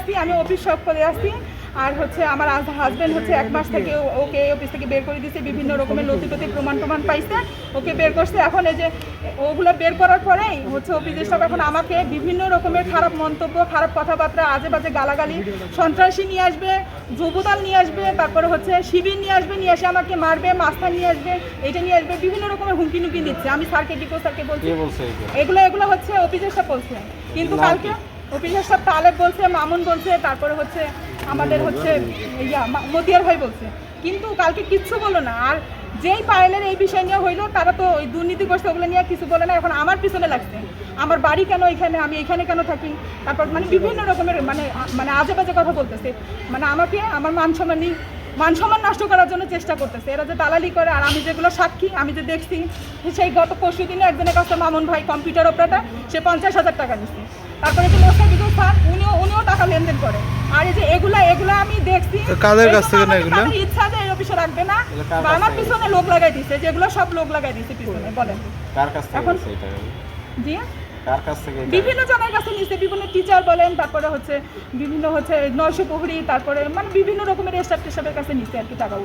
আসছি আমি অফিস সব করে আসছি আর হচ্ছে আমার হাজব্যান্ড হচ্ছে এক মাস থেকে ওকে অফিস থেকে বের করে দিয়েছে বিভিন্ন রকমের টথি প্রমাণ প্রমাণ পাইছে ওকে বের করছে। এখন এই যে ওগুলো বের করার পরেই হচ্ছে অফিসের সব এখন আমাকে বিভিন্ন রকমের খারাপ মন্তব্য খারাপ কথাবার্তা আজে বাজে গালাগালি সন্ত্রাসী নিয়ে আসবে যুবদল নিয়ে আসবে তারপরে হচ্ছে শিবির নিয়ে আসবে নিয়ে এসে আমাকে মারবে মাস্তা নিয়ে আসবে এটা নিয়ে আসবে বিভিন্ন রকমের হুমকি নুকি দিচ্ছে। আমি স্যারকে ডিপো স্যারকে বলছি? এগুলো এগুলো হচ্ছে অফিসের সব বলছে। কিন্তু কালকে অফিসের সব তালেব বলছে, মামুন বলছে, তারপরে হচ্ছে আমাদের হচ্ছে ইয়া মতিয়ার ভাই বলছে। কিন্তু কালকে কিচ্ছু বলো না। আর যেই পায়েলের এই বিষয় নিয়ে হইল, তারা তো ওই দুর্নীতি করছে ওগুলো নিয়ে কিছু বলে না। এখন আমার পিছনে লাগছে। আমার বাড়ি কেন এখানে? আমি এখানে কেন থাকি? তারপর মানে বিভিন্ন রকমের মানে মানে আজে বাজে কথা বলতেছে। মানে আমাকে, আমার মান সম্মানই মান সম্মান নষ্ট করার জন্য চেষ্টা করতেছে। এরা যে দালালি করে আর আমি যেগুলো সাক্ষী আমি যে দেখছি সেই গত পরশু দিনে একজনের কাছে মামুন ভাই কম্পিউটার অপারেটার সে পঞ্চাশ হাজার টাকা নিচ্ছে তারপরে যে মোস্তাফিজুর স্যার উনিও উনিও টাকা লেনদেন করে। আর এই যে এগুলা এগুলা আমি দেখছি কাদের কাছ থেকে না এগুলা? ইচ্ছা যে এই অফিসে রাখবে না বা আমার পিছনে লোক লাগাই দিচ্ছে যেগুলো সব লোক লাগাই দিচ্ছে পিছনে বলেন। কার কাছ থেকে এখন- জি? বিভিন্ন জনের কাছে নিচ্ছে বিভিন্ন টিচার বলেন, তারপরে হচ্ছে বিভিন্ন হচ্ছে নয়শো প্রহরী, তারপরে মানে বিভিন্ন রকমের স্টাফ টিস্টাফের কাছে নিচ্ছে আর কি টাকা